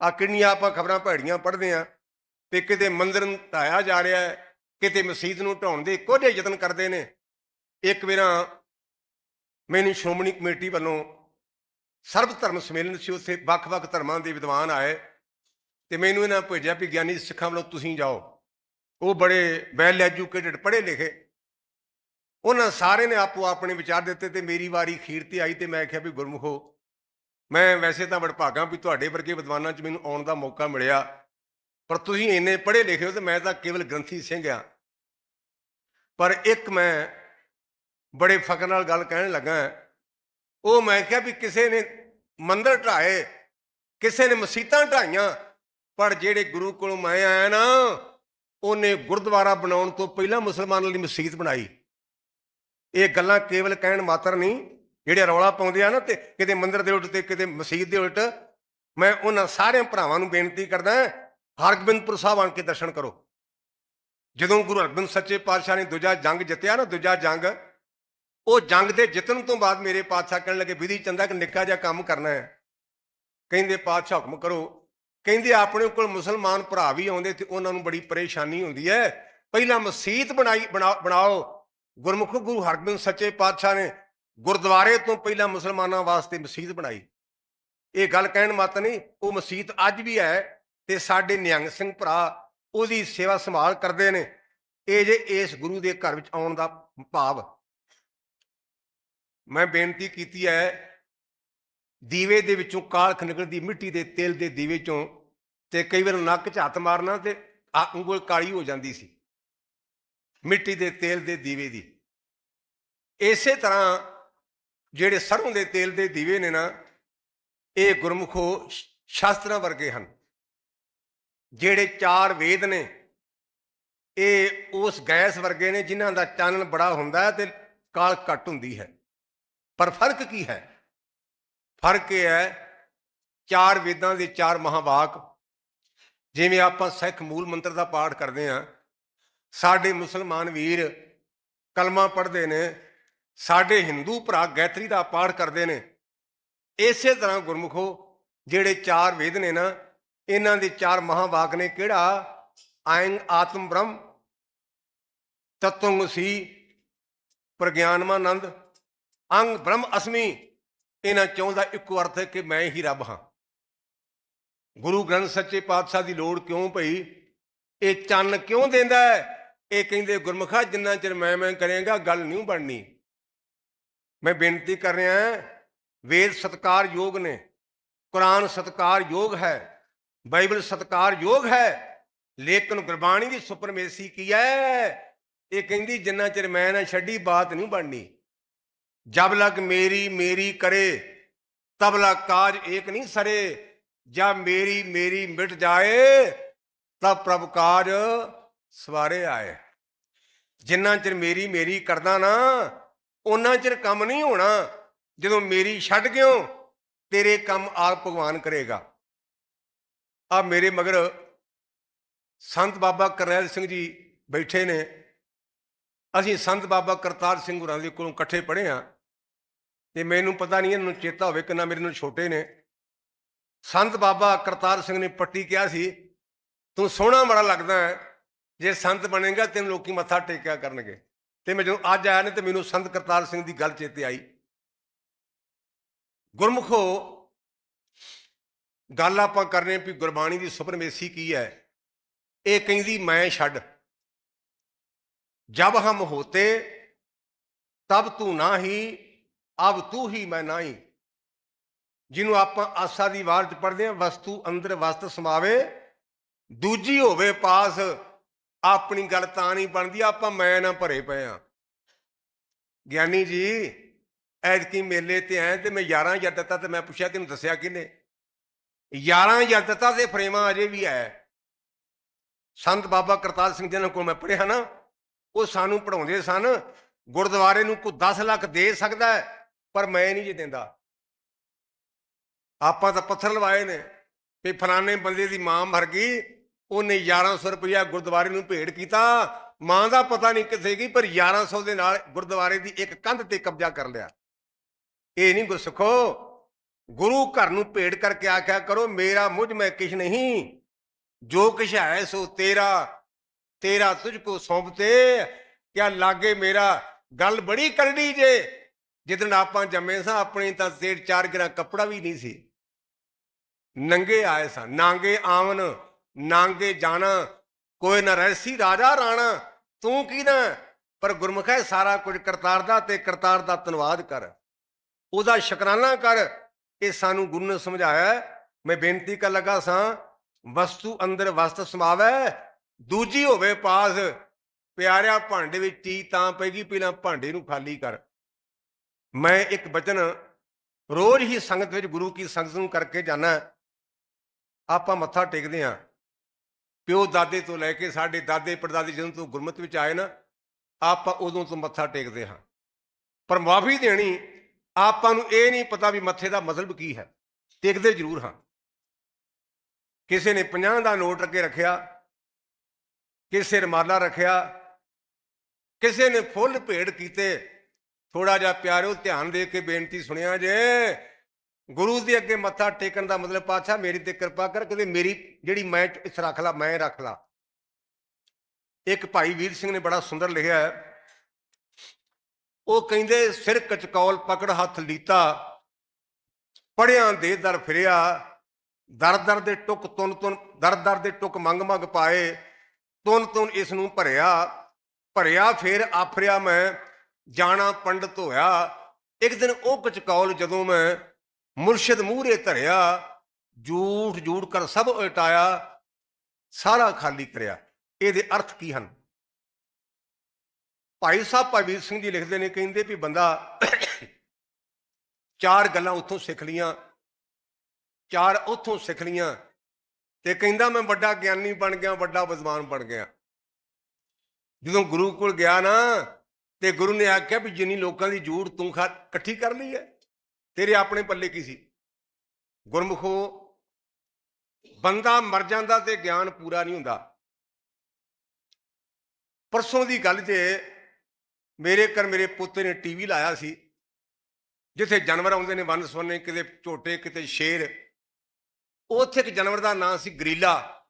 ਆ ਕਿੰਨੀਆਂ ਆਪਾਂ ਖਬਰਾਂ ਭੈੜੀਆਂ ਪੜ੍ਹਦੇ ਆ ਤੇ ਕਿਤੇ ਮੰਦਰ ਨੂੰ ਢਾਇਆ ਜਾ ਰਿਹਾ ਹੈ, ਕਿਤੇ ਮਸਜਿਦ ਨੂੰ ਢਾਉਣ ਦੇ ਕੋਝੇ ਯਤਨ ਕਰਦੇ ਨੇ। ਇੱਕ ਵਾਰਾਂ ਮੈਨੂੰ ਸ਼੍ਰੋਮਣੀ ਕਮੇਟੀ ਵੱਲੋਂ ਸਰਬ ਧਰਮ ਸੰਮੇਲਨ ਸੀ, ਉੱਥੇ ਵੱਖ-ਵੱਖ ਧਰਮਾਂ ਦੇ ਵਿਦਵਾਨ ਆਏ ਤੇ ਮੈਨੂੰ ਇਹਨਾਂ ਭੇਜਿਆ ਵੀ ਗਿਆਨੀ ਸਿੱਖਾਂ ਵੱਲੋਂ ਤੁਸੀਂ ਜਾਓ। ਉਹ ਬੜੇ ਵੈਲ ਐਜੂਕੇਟਡ, ਪੜ੍ਹੇ ਲਿਖੇ। ਉਹਨਾਂ ਸਾਰੇ ਨੇ ਆਪੋ ਆਪਣੇ ਵਿਚਾਰ ਦਿੱਤੇ ਤੇ ਮੇਰੀ ਵਾਰੀ ਖੀਰ ਤੇ ਆਈ ਤੇ ਮੈਂ ਕਿਹਾ ਵੀ ਗੁਰਮੁਖੋ ਮੈਂ ਵੈਸੇ ਤਾਂ ਵਡਭਾਗਾ ਵੀ ਤੁਹਾਡੇ ਵਰਗੇ ਵਿਦਵਾਨਾਂ 'ਚ ਮੈਨੂੰ ਆਉਣ ਦਾ ਮੌਕਾ ਮਿਲਿਆ, ਪਰ ਤੁਸੀਂ ਇੰਨੇ ਪੜ੍ਹੇ ਲਿਖੇ ਹੋ ਤੇ ਮੈਂ ਤਾਂ ਕੇਵਲ ਗ੍ਰੰਥੀ ਸਿੰਘ ਆ। ਪਰ ਇੱਕ ਮੈਂ ਬੜੇ ਫਕਰ ਨਾਲ ਗੱਲ ਕਹਿਣ ਲੱਗਾ ਉਹ ਮੈਂ ਕਿਹਾ ਵੀ ਕਿਸੇ ਨੇ ਮੰਦਰ ਢਾਏ ਕਿਸੇ ਨੇ ਮਸੀਤਾਂ ਢਾਈਆਂ ਪਰ ਜਿਹੜੇ ਗੁਰੂ ਕੋਲੋਂ ਮੈਂ ਆਇਆ ਨਾ, ਉਹਨੇ ਗੁਰਦੁਆਰਾ ਬਣਾਉਣ ਤੋਂ ਪਹਿਲਾਂ ਮੁਸਲਮਾਨਾਂ ਲਈ ਮਸਜਿਦ ਬਣਾਈ। ਇਹ ਗੱਲਾਂ ਕੇਵਲ ਕਹਿਣ ਮਾਤਰ ਨਹੀਂ ਜਿਹੜੇ ਰੌਲਾ ਪਾਉਂਦੇ ਆ ਨਾ ਤੇ ਕਿਤੇ ਮੰਦਿਰ ਦੇ ਉਲਟ ਤੇ ਕਿਤੇ ਮਸਜਿਦ ਦੇ ਉਲਟ, ਮੈਂ ਉਹਨਾਂ ਸਾਰਿਆਂ ਭਰਾਵਾਂ ਨੂੰ ਬੇਨਤੀ ਕਰਦਾ ਹਰਗੋਬਿੰਦਪੁਰ ਸਾਹਿਬ ਆਣ ਕੇ ਦਰਸ਼ਨ ਕਰੋ। ਜਦੋਂ ਗੁਰੂ ਹਰਗੋਬਿੰਦ ਸੱਚੇ ਪਾਤਸ਼ਾਹ ਨੇ ਦੂਜਾ ਜੰਗ ਜਿੱਤਿਆ ਨਾ, ਦੂਜਾ ਜੰਗ, ਉਹ ਜੰਗ ਦੇ ਜਿੱਤਣ ਤੋਂ ਬਾਅਦ ਮੇਰੇ ਪਾਤਸ਼ਾਹ ਕਹਿਣ ਲੱਗੇ, ਵਿਧੀ ਚੰਦਾ ਕਿ ਨਿੱਕਾ ਜਿਹਾ ਕੰਮ ਕਰਨਾ ਹੈ। ਕਹਿੰਦੇ, ਪਾਤਸ਼ਾਹ ਹੁਕਮ ਕਰੋ। ਕਹਿੰਦੇ, ਆਪਣੇ ਕੋਲ ਮੁਸਲਮਾਨ ਭਰਾ ਵੀ ਆਉਂਦੇ ਤੇ ਉਹਨਾਂ ਨੂੰ ਬੜੀ ਪਰੇਸ਼ਾਨੀ ਹੁੰਦੀ ਹੈ। ਪਹਿਲਾਂ ਮਸਜਿਦ ਬਣਾਈ, ਬਣਾ- ਬਣਾਓ। ਗੁਰਮੁਖ ਗੁਰੂ ਹਰਗੋਬਿੰਦ ਸੱਚੇ ਪਾਤਸ਼ਾਹ ਨੇ ਗੁਰਦੁਆਰੇ ਤੋਂ ਪਹਿਲਾਂ ਮੁਸਲਮਾਨਾਂ ਵਾਸਤੇ ਮਸਜਿਦ ਬਣਾਈ। ਇਹ ਗੱਲ ਕਹਿਣ ਮਤ ਨਹੀਂ, ਉਹ ਮਸਜਿਦ ਅੱਜ ਵੀ ਹੈ ਤੇ ਸਾਡੇ ਨਿਹੰਗ ਸਿੰਘ ਭਰਾ ਉਹਦੀ ਸੇਵਾ ਸੰਭਾਲ ਕਰਦੇ ਨੇ। ਇਹ ਜੇ ਇਸ ਗੁਰੂ ਦੇ ਘਰ ਵਿੱਚ ਆਉਣ ਦਾ ਭਾਵ। ਮੈਂ ਬੇਨਤੀ ਕੀਤੀ ਹੈ, ਦੀਵੇ ਦੇ ਵਿੱਚੋਂ ਕਾਲਖ ਨਿਕਲਦੀ ਮਿੱਟੀ ਦੇ ਤੇਲ ਦੇ ਦੀਵੇ ਚੋਂ ਤੇ ਕਈ ਵਾਰ ਨੱਕ 'ਚ ਹੱਥ ਮਾਰਨਾ ਤੇ ਆ ਉਂਗਲ ਕਾਲੀ ਹੋ ਜਾਂਦੀ ਸੀ। ਮਿੱਟੀ ਦੇ ਤੇਲ ਦੇ ਦੀਵੇ ਦੀ। ਇਸੇ ਤਰ੍ਹਾਂ ਜਿਹੜੇ ਸਰੋਂ ਦੇ ਤੇਲ ਦੇ ਦੀਵੇ ਨੇ ਨਾ, ਇਹ ਗੁਰਮੁਖੋ ਸ਼ਾਸਤਰਾਂ ਵਰਗੇ ਹਨ। ਜਿਹੜੇ ਚਾਰ ਵੇਦ ਨੇ, ਇਹ ਉਸ ਗੈਸ ਵਰਗੇ ਨੇ ਜਿਨ੍ਹਾਂ ਦਾ ਚਾਨਣ ਬੜਾ ਹੁੰਦਾ ਹੈ ਤੇ ਕਾਲ ਘੱਟ ਹੁੰਦੀ ਹੈ। ਪਰ ਫ਼ਰਕ ਕੀ ਹੈ? ਫ਼ਰਕ ਇਹ ਹੈ, ਚਾਰ ਵੇਦਾਂ ਦੇ ਚਾਰ ਮਹਾਵਾਕ, ਜਿਵੇਂ ਆਪਾਂ ਸਿੱਖ ਮੂਲ ਮੰਤਰ ਦਾ ਪਾਠ ਕਰਦੇ ਹਾਂ, ਸਾਡੇ ਮੁਸਲਮਾਨ ਵੀਰ ਕਲਮਾ ਪੜ੍ਹਦੇ ਨੇ ਸਾਡੇ ਹਿੰਦੂ ਭਰਾ ਗਾਇਤਰੀ ਦਾ ਪਾਠ ਕਰਦੇ ਨੇ। ਇਸੇ ਤਰ੍ਹਾਂ ਗੁਰਮੁਖੋ, ਜਿਹੜੇ ਚਾਰ ਵੇਦ ਨੇ ਨਾ, ਇਹਨਾਂ ਦੇ ਚਾਰ ਮਹਾਵਾਕ ਨੇ ਕਿਹੜਾ? ਆਇੰ ਆਤਮ ਬ੍ਰਹਮ ਤਤਵਮਸੀ ਪ੍ਰਗਿਆਨਮਾਨੰਦ, ਅੰਗ ਬ੍ਰਹਮ ਅਸਮੀ। ਇਹਨਾਂ ਚੌਂ ਦਾ ਇੱਕੋ ਅਰਥ ਹੈ ਕਿ ਮੈਂ ਹੀ ਰੱਬ ਹਾਂ। ਗੁਰੂ ਗ੍ਰੰਥ ਸੱਚੇ ਪਾਤਸ਼ਾਹ ਦੀ ਲੋੜ ਕਿਉਂ ਪਈ ਇਹ ਚੰਨ ਕਿਉਂ ਦਿੰਦਾ ਹੈ? ਇਹ ਕਹਿੰਦੇ ਗੁਰਮੁਖਾ, ਜਿੰਨਾ ਚਿਰ ਮੈਂ ਮੈਂ ਕਰੇਗਾ, ਗੱਲ ਨਹੀਂ ਬਣਨੀ। ਮੈਂ ਬੇਨਤੀ ਕਰ ਰਿਹਾ ਵੇਦ ਸਤਕਾਰ ਯੋਗ ਨੇ, ਕੁਰਾਨ ਸਤਕਾਰ ਯੋਗ ਹੈ, ਬਾਈਬਲ ਸਤਕਾਰ ਯੋਗ ਹੈ, ਲੇਕਿਨ ਗੁਰਬਾਣੀ ਦੀ ਸੁਪਰਮੇਸੀ ਕੀ ਹੈ? ਇਹ ਕਹਿੰਦੀ, ਜਿੰਨਾ ਚਿਰ ਮੈਂ ਨਾ ਛੱਡੀ, ਬਾਤ ਨਹੀਂ ਬਣਨੀ। ਜਬ ਲਗ ਮੇਰੀ ਮੇਰੀ ਕਰੇ, ਤਬ ਲਗ ਕਾਜ ਏਕ ਨਹੀਂ ਸਰੇ। ਜਾਂ ਮੇਰੀ ਮੇਰੀ ਮਿਟ ਜਾਏ ਤਾਂ ਪ੍ਰਭ ਕਾਜ ਸਵਾਰੇ ਆਏ। ਜਿੰਨਾ ਚਿਰ ਮੇਰੀ ਮੇਰੀ ਕਰਦਾ ਨਾ ਉਹਨਾਂ ਚਿਰ ਕੰਮ ਨਹੀਂ ਹੋਣਾ, ਜਦੋਂ ਮੇਰੀ ਛੱਡ ਗਿਓ, ਤੇਰੇ ਕੰਮ ਆਪ ਭਗਵਾਨ ਕਰੇਗਾ। ਆ ਮੇਰੇ ਮਗਰ ਸੰਤ ਬਾਬਾ ਕਰਨੈਲ ਸਿੰਘ ਜੀ ਬੈਠੇ ਨੇ। ਅਸੀਂ ਸੰਤ ਬਾਬਾ ਕਰਤਾਰ ਸਿੰਘ ਹੋਰਾਂ ਦੇ ਕੋਲੋਂ ਇਕੱਠੇ ਪੜ੍ਹੇ ਆ ਤੇ ਮੈਨੂੰ ਪਤਾ ਨਹੀਂ ਇਹਨਾਂ ਨੂੰ ਚੇਤਾ ਹੋਵੇ ਕਿੰਨਾ ਮੇਰੇ ਨਾਲ ਛੋਟੇ ਨੇ। ਸੰਤ ਬਾਬਾ ਕਰਤਾਰ ਸਿੰਘ ਨੇ ਪੱਟੀ ਕਿਹਾ ਸੀ, ਤੂੰ ਸੋਹਣਾ ਬੜਾ ਲੱਗਦਾ ਹੈ, ਜੇ ਸੰਤ ਬਣੇਗਾ ਤੈਨੂੰ ਲੋਕੀ ਮੱਥਾ ਟੇਕਿਆ ਕਰਨਗੇ। ਤੇ ਮੈਂ ਜਦੋਂ ਅੱਜ ਆਇਆ ਨੇ ਤੇ ਮੈਨੂੰ ਸੰਤ ਕਰਤਾਰ ਸਿੰਘ ਦੀ ਗੱਲ ਚੇਤੇ ਆਈ। ਗੁਰਮੁਖੋ, ਗੱਲ ਆਪਾਂ ਕਰਨੇ ਵੀ ਗੁਰਬਾਣੀ ਦੀ ਸੁਪਰਮੇਸੀ ਕੀ ਹੈ? ਇਹ ਕਹਿੰਦੀ, ਮੈਂ ਛੱਡ। ਜਬ ਹਮ ਹੋਤੇ, ਤਬ ਤੂੰ ਨਾ ਹੀ ਅਬ ਤੂੰ ਹੀ ਮੈਂ ਨਹੀਂ। ਜਿਹਨੂੰ ਆਪਾਂ ਆਸਾ ਦੀ ਵਾਰ ਚ ਪੜ੍ਹਦੇ ਆ ਵਸਤੂ ਅੰਦਰ ਵਸਤ ਸਮਾਵੇ, ਦੂਜੀ ਹੋਵੇ ਪਾਸ ਆਪਣੀ ਗੱਲ ਤਾਂ ਨਹੀਂ ਬਣਦੀ, ਆਪਾਂ ਮੈਂ ਨਾ ਭਰੇ ਪਏ ਆ। ਗਿਆਨੀ ਜੀ, ਐਤਕੀ ਮੇਲੇ ਤੇ ਆਏ ਤੇ ਮੈਂ 11000 ਦਿੱਤਾ ਤੇ ਮੈਂ ਪੁੱਛਿਆ ਤੈਨੂੰ ਦੱਸਿਆ ਕਿਨੇ 11000 ਦਿੱਤਾ ਤੇ ਫਰੇਮਾਂ ਅਜੇ ਵੀ ਹੈ। ਸੰਤ ਬਾਬਾ ਕਰਤਾਰ ਸਿੰਘ ਜੀ ਨਾਲ ਕੋਲ ਮੈਂ ਪੜ੍ਹਿਆ ਨਾ, ਉਹ ਸਾਨੂੰ ਪੜਾਉਂਦੇ ਸਨ, ਗੁਰਦੁਆਰੇ ਨੂੰ ਕੋਈ 10 ਲੱਖ ਦੇ ਸਕਦਾ ਪਰ ਮੈਂ ਨਹੀਂ ਜੇ ਦਿੰਦਾ। ਆਪਾਂ ਤਾਂ ਪੱਥਰ ਲਵਾਏ ਨੇ, ਵੀ ਫਲਾਣੇ ਬੰਦੇ ਦੀ ਮਾਂ ਮਰ ਗਈ ਉਹਨੇ 1100 ਰੁਪਇਆ ਗੁਰਦੁਆਰੇ ਨੂੰ ਭੇਟ ਕੀਤਾ। ਮਾਂ ਦਾ ਪਤਾ ਨਹੀਂ ਕਿੱਥੇ ਗਈ, ਪਰ 1100 ਦੇ ਨਾਲ ਗੁਰਦੁਆਰੇ ਦੀ ਇੱਕ ਕੰਧ ਤੇ ਕਬਜ਼ਾ ਕਰ ਲਿਆ। ਇਹ ਨਹੀਂ ਗੁਰਸਖੋ, ਗੁਰੂ ਘਰ ਨੂੰ ਭੇਟ ਕਰਕੇ ਆਖਿਆ ਕਰੋ, ਮੇਰਾ ਮੁਝ, ਮੈਂ ਕਿਛ ਨਹੀਂ। ਜੋ ਕਿਛ ਹੈ ਸੋ ਤੇਰਾ ਤੇਰਾ ਤੁਝ ਕੋ ਸੌਂਪਤੇ। ਕਿਆ ਲਾਗੇ ਮੇਰਾ ਗੱਲ ਬੜੀ ਕਰੜੀ ਜੇ। ਜਿੱਦਣ ਆਪਾਂ ਜੰਮੇ ਸਾਂ, ਆਪਣੀ ਤਾਂ ਸੇਠ ਚਾਰ ਗਰਾ ਕੱਪੜਾ ਵੀ ਨਹੀਂ ਸੀ। ਨੰਗੇ ਆਏ ਸਾਂ, ਨਾਂਗੇ ਆਵਨ ਨਾਂਗੇ ਜਾਣਾ, ਕੋਈ ਨਾ ਰਹਿਸੀ ਰਾਜਾ ਰਾਣਾ, ਤੂੰ ਕੀ ਨਾ? ਪਰ ਗੁਰਮੁਖ ਹੈ ਸਾਰਾ ਕੁਝ ਕਰਤਾਰ ਦਾ ਤੇ ਕਰਤਾਰ ਦਾ ਧੰਨਵਾਦ ਕਰ। ਉਹਦਾ ਸ਼ੁਕਰਾਨਾ ਕਰ ਇਹ ਸਾਨੂੰ ਗੁਰੂ ਨੇ ਸਮਝਾਇਆ, ਮੈਂ ਬੇਨਤੀ ਕਰ ਲੱਗਾ ਸਾਂ, ਵਸਤੂ ਅੰਦਰ ਵਸਤ ਸਮਾਵੈ, ਦੂਜੀ ਹੋਵੇ ਪਾਸ, ਪਿਆਰਿਆ ਭਾਂਡੇ ਵਿੱਚ ਟੀ ਤਾਂ ਪੈਗੀ ਪਹਿਲਾਂ ਭਾਂਡੇ ਨੂੰ ਖਾਲੀ ਕਰ। ਮੈਂ ਇੱਕ ਬਚਨ ਰੋਜ਼ ਹੀ ਸੰਗਤ ਵਿੱਚ ਗੁਰੂ ਕੀ ਸੰਗਤ ਨੂੰ ਕਰਕੇ ਜਾਣਾ ਆਪਾਂ ਮੱਥਾ ਟੇਕਦੇ ਹਾਂ ਪਿਓ ਦਾਦੇ ਤੋਂ ਲੈ ਕੇ ਸਾਡੇ ਦਾਦੇ ਪੜਦਾਦੇ ਜਦੋਂ ਤੋਂ ਗੁਰਮਤਿ ਵਿੱਚ ਆਏ ਨਾ, ਆਪਾਂ ਉਦੋਂ ਤੋਂ ਮੱਥਾ ਟੇਕਦੇ ਹਾਂ। ਪਰ ਮਾਫੀ ਦੇਣੀ, ਆਪਾਂ ਨੂੰ ਇਹ ਨਹੀਂ ਪਤਾ ਵੀ ਮੱਥੇ ਦਾ ਮਤਲਬ ਕੀ ਹੈ। ਟੇਕਦੇ ਜ਼ਰੂਰ ਹਾਂ। ਕਿਸੇ ਨੇ 50 ਦਾ ਨੋਟ ਅੱਗੇ ਰੱਖਿਆ, ਕਿਸੇ ਰਮਾਲਾ ਰੱਖਿਆ, ਕਿਸੇ ਨੇ ਫੁੱਲ ਭੇੜ ਕੀਤੇ ਥੋੜਾ ਜਿਹਾ ਪਿਆਰਿਓ ਧਿਆਨ ਦੇ ਕੇ ਬੇਨਤੀ ਸੁਣਿਆ ਜੇ ਗੁਰੂ ਦੇ ਅੱਗੇ ਮੱਥਾ ਟੇਕਣ ਦਾ ਮਤਲਬ ਪਾਤਸ਼ਾਹ, ਮੇਰੀ ਤੇ ਕਿਰਪਾ ਕਰ ਕਦੇ ਮੇਰੀ ਜਿਹੜੀ ਮੈਂ ਇਸ ਰੱਖ ਲਾ, ਮੈਂ ਰੱਖ ਲਾ। ਇੱਕ ਭਾਈ ਵੀਰ ਸਿੰਘ ਨੇ ਬੜਾ ਸੁੰਦਰ ਲਿਖਿਆ ਹੈ। ਉਹ ਕਹਿੰਦੇ, ਸਿਰ ਕਚਕੌਲ ਪਕੜ ਹੱਥ ਲੀਤਾ, ਪੜਿਆਂ ਦੇ ਦਰ ਫਿਰਿਆ, ਦਰ ਦਰ ਦੇ ਟੁਕ ਤੁਨ ਤੁਨ, ਦਰ ਦਰ ਦੇ ਟੁਕ ਮੰਗ ਮੰਗ ਪਾਏ, ਤੁਨ ਤੁਨ ਇਸ ਨੂੰ ਭਰਿਆ ਭਰਿਆ ਫੇਰ ਆਫਰਿਆ ਮੈਂ, ਜਾਣਾ ਪੰਡਤ ਹੋਇਆ। ਇੱਕ ਦਿਨ ਉਹ ਕਚਕੌਲ ਜਦੋਂ ਮੈਂ ਮੁਰਸ਼ਿਦ ਮੂਹਰੇ ਧਰਿਆ ਜੂਠ ਝੂਠ ਕਰ ਸਭ ਉਲਟਾਇਆ, ਸਾਰਾ ਖਾਲੀ ਕਰਿਆ। ਇਹਦੇ ਅਰਥ ਕੀ ਹਨ? ਭਾਈ ਸਾਹਿਬ ਭਾਈ ਵੀਰ ਸਿੰਘ ਜੀ ਲਿਖਦੇ ਨੇ, ਕਹਿੰਦੇ ਵੀ ਬੰਦਾ ਚਾਰ ਗੱਲਾਂ ਉੱਥੋਂ ਸਿੱਖ ਲੀਆਂ ਚਾਰ ਉੱਥੋਂ ਸਿੱਖ ਲੀਆਂ ਤੇ ਕਹਿੰਦਾ ਮੈਂ ਵੱਡਾ ਗਿਆਨੀ ਬਣ ਗਿਆ, ਵੱਡਾ ਵਿਦਵਾਨ ਬਣ ਗਿਆ। ਜਦੋਂ ਗੁਰੂ ਕੋਲ ਗਿਆ ਨਾ, ਤੇ ਗੁਰੂ ਨੇ ਆਖਿਆ ਵੀ ਜਿੰਨੀ ਲੋਕਾਂ ਦੀ ਜੂੜ ਤੂੰ ਖਾ- ਇਕੱਠੀ ਕਰ ਲਈ ਹੈ। ਤੇਰੇ ਆਪਣੇ ਪੱਲੇ ਕੀ ਸੀ? ਗੁਰਮੁਖੋ, ਬੰਦਾ ਮਰ ਜਾਂਦਾ ਤੇ ਗਿਆਨ ਪੂਰਾ ਨਹੀਂ ਹੁੰਦਾ। ਪਰਸੋਂ ਦੀ ਗੱਲ ਜੇ ਮੇਰੇ ਘਰ ਮੇਰੇ ਪੁੱਤ ਨੇ ਟੀਵੀ ਲਾਇਆ ਸੀ, ਜਿੱਥੇ ਜਾਨਵਰ ਆਉਂਦੇ ਨੇ, ਵੰਨ ਸੁਵੰਨੇ, ਕਿਤੇ ਝੋਟੇ, ਕਿਤੇ ਸ਼ੇਰ। ਉੱਥੇ ਇੱਕ ਜਾਨਵਰ ਦਾ ਨਾਂ ਸੀ ਗਰੀਲਾ।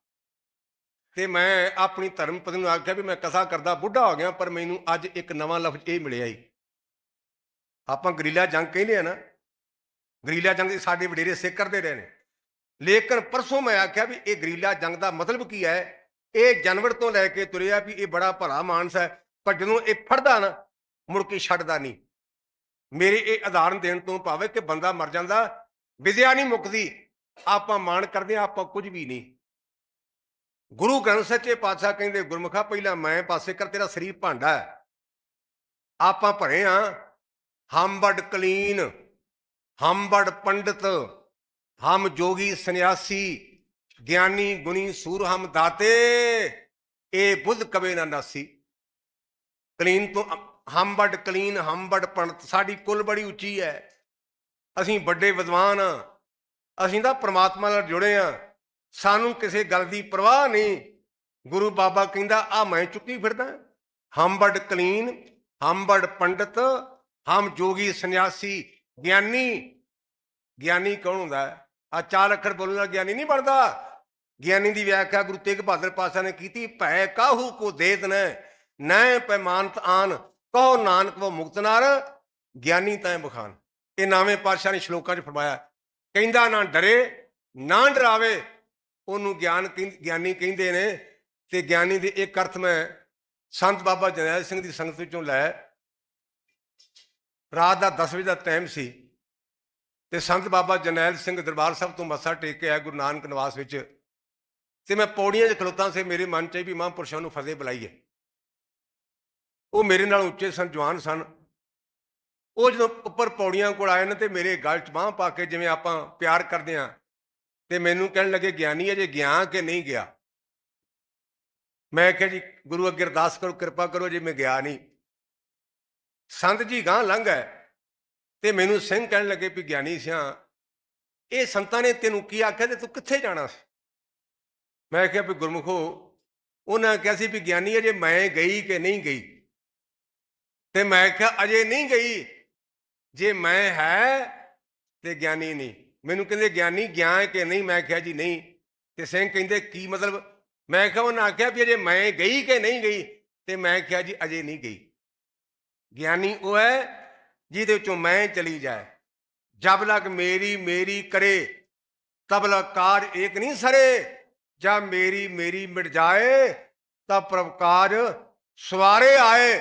ਤੇ ਮੈਂ ਆਪਣੀ ਧਰਮ ਪਤਨੀ ਨੂੰ ਆਖਿਆ ਵੀ ਮੈਂ ਕਥਾ ਕਰਦਾ, ਬੁੱਢਾ ਹੋ ਗਿਆ, ਪਰ ਮੈਨੂੰ ਅੱਜ ਇੱਕ ਨਵਾਂ ਲਫ਼ਜ਼ ਇਹ ਮਿਲਿਆ ਈ। ਆਪਾਂ ਗਰੀਲਾ ਜੰਗ ਕਹਿੰਦੇ ਆ ਨਾ ਗਰੀਲਾ ਜੰਗ ਦੇ ਸਾਡੇ ਵਡੇਰੇ ਸਿੱਖ ਕਰਦੇ ਰਹੇ ਨੇ। ਲੇਕਿਨ ਪਰਸੋਂ ਮੈਂ ਆਖਿਆ ਵੀ ਇਹ ਗਰੀਲਾ ਜੰਗ ਦਾ ਮਤਲਬ ਕੀ ਹੈ? ਇਹ ਜਾਨਵਰ ਤੋਂ ਲੈ ਕੇ ਤੁਰਿਆ ਵੀ ਇਹ ਬੜਾ ਭਲਾ ਮਾਨਸ ਹੈ ਪਰ ਜਦੋਂ ਇਹ ਫੜਦਾ ਨਾ ਮੁੜ ਕੇ ਛੱਡਦਾ ਨਹੀਂ। ਮੇਰੇ ਇਹ ਉਦਾਹਰਨ ਦੇਣ ਤੋਂ ਭਾਵੇਂ ਕਿ ਬੰਦਾ ਮਰ ਜਾਂਦਾ ਵਿਦਿਆ ਨਹੀਂ ਮੁੱਕਦੀ ਆਪਾਂ ਮਾਣ ਕਰਦੇ ਹਾਂ, ਆਪਾਂ ਕੁਝ ਵੀ ਨਹੀਂ। ਗੁਰੂ ਗ੍ਰੰਥ ਸੱਚੇ ਪਾਤਸ਼ਾਹ ਕਹਿੰਦੇ ਗੁਰਮੁਖਾ ਪਹਿਲਾਂ ਮੈਂ ਪਾਸੇ ਕਰ ਤੇਰਾ ਸਰੀਰ ਭਾਂਡਾ ਹੈ। ਆਪਾਂ ਭਰੇ ਆ ਹਮ ਬੜ ਕਲੀਨ ਹਮ ਬੜ ਪੰਡਤ, ਹਮ ਜੋਗੀ ਸੰਨਿਆਸੀ, ਗਿਆਨੀ ਗੁਣੀ ਸੂਰ ਹਮ ਦਾਤੇ ਇਹ ਬੁੱਧ ਕਵੇ ਨਾ ਨਾਸੀ। ਕਲੀਨ ਤੋਂ ਹਮ ਬੜ ਕਲੀਨ, ਹਮ ਬੜ ਪੰਡਤ, ਸਾਡੀ ਕੁੱਲ ਬੜੀ ਉੱਚੀ ਹੈ ਅਸੀਂ ਵੱਡੇ ਵਿਦਵਾਨ ਆ, ਅਸੀਂ ਤਾਂ ਪ੍ਰਮਾਤਮਾ ਨਾਲ ਜੁੜੇ ਆ। ਸਾਨੂੰ ਕਿਸੇ ਗੱਲ ਦੀ ਪਰਵਾਹ ਨਹੀਂ। ਗੁਰੂ ਬਾਬਾ ਕਹਿੰਦਾ, ਆ ਮੈਂ ਚੁੱਕੀ ਫਿਰਦਾ ਹਮ ਬੜ ਕਲੀਨ, ਹਮ ਬੜ ਪੰਡਤ, ਹਮ ਜੋਗੀ ਸੰਨਿਆਸੀ ਗਿਆਨੀ ਗਿਆਨੀ ਕੌਣ ਹੁੰਦਾ? ਹੈ ਆ ਚਾਰ ਅੱਖਰ ਬੋਲਣ ਨਾਲ ਗਿਆਨੀ ਨਹੀਂ ਬਣਦਾ। ਗਿਆਨੀ ਦੀ ਵਿਆਖਿਆ ਗੁਰੂ ਤੇਗ ਬਹਾਦਰ ਪਾਤਸ਼ਾਹ ਨੇ ਕੀਤੀ। ਭੈ ਕਾਹੂ ਕੋ ਦੇਤ ਨ ਨੈ ਪੈਮਾਨਤ ਆਨ, ਕਹੋ ਨਾਨਕ ਵੋ ਮੁਕਤ ਨਾਰ। ਗਿਆਨੀ ਤੈ ਬਖਾਨ। ਇਹ ਨਾਵੇਂ ਪਾਤਸ਼ਾਹ ਨੇ ਸ਼ਲੋਕਾਂ 'ਚ ਫਰਮਾਇਆ, ਕਹਿੰਦਾ ਨਾ ਡਰੇ, ਨਾ ਡਰਾਵੇ। ਉਹਨੂੰ ਗਿਆਨ ਕਹਿੰ- ਗਿਆਨੀ ਕਹਿੰਦੇ ਨੇ, ਤੇ ਗਿਆਨੀ ਦੇ ਇੱਕ ਅਰਥ ਮੈਂ ਸੰਤ ਬਾਬਾ ਜਨੈਲ ਸਿੰਘ ਦੀ ਸੰਗਤ ਵਿੱਚੋਂ ਲੈ ਰਾਤ ਦਾ 10 ਵਜੇ ਦਾ ਟਾਈਮ ਸੀ ਤੇ ਸੰਤ ਬਾਬਾ ਜਰਨੈਲ ਸਿੰਘ ਦਰਬਾਰ ਸਾਹਿਬ ਤੋਂ ਮੱਥਾ ਟੇਕ ਕੇ ਆਇਆ ਗੁਰੂ ਨਾਨਕ ਨਿਵਾਸ ਵਿੱਚ ਤੇ ਮੈਂ ਪੌੜੀਆਂ 'ਚ ਖਲੋਤਾ ਸੀ, ਮੇਰੇ ਮਨ 'ਚ ਵੀ ਮਹਾਂਪੁਰਸ਼ਾਂ ਨੂੰ ਫਤਿਹ ਬੁਲਾਈਏ। ਉਹ ਮੇਰੇ ਨਾਲ ਉੱਚੇ ਸਨ, ਜਵਾਨ ਸਨ। ਉਹ ਜਦੋਂ ਉੱਪਰ ਪੌੜੀਆਂ ਕੋਲ ਆਏ ਨੇ ਤੇ ਮੇਰੇ ਗਲ 'ਚ ਬਾਂਹ ਪਾ ਕੇ ਜਿਵੇਂ ਆਪਾਂ ਪਿਆਰ ਕਰਦੇ ਆ ਤੇ ਮੈਨੂੰ ਕਹਿਣ ਲੱਗੇ, ਗਿਆਨੀ, ਅਜੇ ਗਿਆ ਕਿ ਨਹੀਂ ਗਿਆ? ਮੈਂ ਕਿਹਾ, ਜੀ, ਗੁਰੂ ਅੱਗੇ ਅਰਦਾਸ ਕਰੋ, ਕਿਰਪਾ ਕਰੋ ਜੇ ਮੈਂ ਗਿਆ ਨਹੀਂ। ਸੰਤ ਜੀ ਗਾਂ ਲੰਘ ਹੈ ਤੇ ਮੈਨੂੰ ਸਿੰਘ ਕਹਿਣ ਲੱਗੇ ਵੀ ਗਿਆਨੀ ਸਿਆ, ਇਹ ਸੰਤਾਂ ਨੇ ਤੈਨੂੰ ਕੀ ਆਖਿਆ ਤੇ ਤੂੰ ਕਿੱਥੇ ਜਾਣਾ ਸੀ? ਮੈਂ ਕਿਹਾ ਵੀ ਗੁਰਮੁਖੋ, ਉਹਨਾਂ ਕਿਹਾ ਸੀ ਵੀ ਗਿਆਨੀ ਅਜੇ ਮੈਂ ਗਈ ਕਿ ਨਹੀਂ ਗਈ? ਤੇ ਮੈਂ ਕਿਹਾ ਅਜੇ ਨਹੀਂ ਗਈ, ਜੇ ਮੈਂ ਹੈ ਤੇ ਗਿਆਨੀ ਨਹੀਂ। ਮੈਨੂੰ ਕਹਿੰਦੇ ਗਿਆਨੀ ਗਿਆ ਕਿ ਨਹੀਂ? ਮੈਂ ਕਿਹਾ ਜੀ ਨਹੀਂ। ਤੇ ਸਿੰਘ ਕਹਿੰਦੇ ਕੀ ਮਤਲਬ? ਮੈਂ ਕਿਹਾ ਉਹਨਾਂ ਆਖਿਆ ਵੀ ਅਜੇ ਮੈਂ ਗਈ ਕਿ ਨਹੀਂ ਗਈ? ਤੇ ਮੈਂ ਕਿਹਾ ਜੀ ਅਜੇ ਨਹੀਂ ਗਈ। ਗਿਆਨੀ ਉਹ ਹੈ ਜਿਹਦੇ ਵਿੱਚੋਂ ਮੈਂ ਚਲੀ ਜਾਏ। ਜਬ ਲਗ ਮੇਰੀ ਮੇਰੀ ਕਰੇ, ਤਬ ਲਗ ਕਾਰ ਏਕ ਨਹੀਂ ਸਰੇ। ਜਬ ਮੇਰੀ ਮੇਰੀ ਮਿਟ ਜਾਏ ਤਾਂ ਪ੍ਰਭ ਸਵਾਰੇ ਆਏ।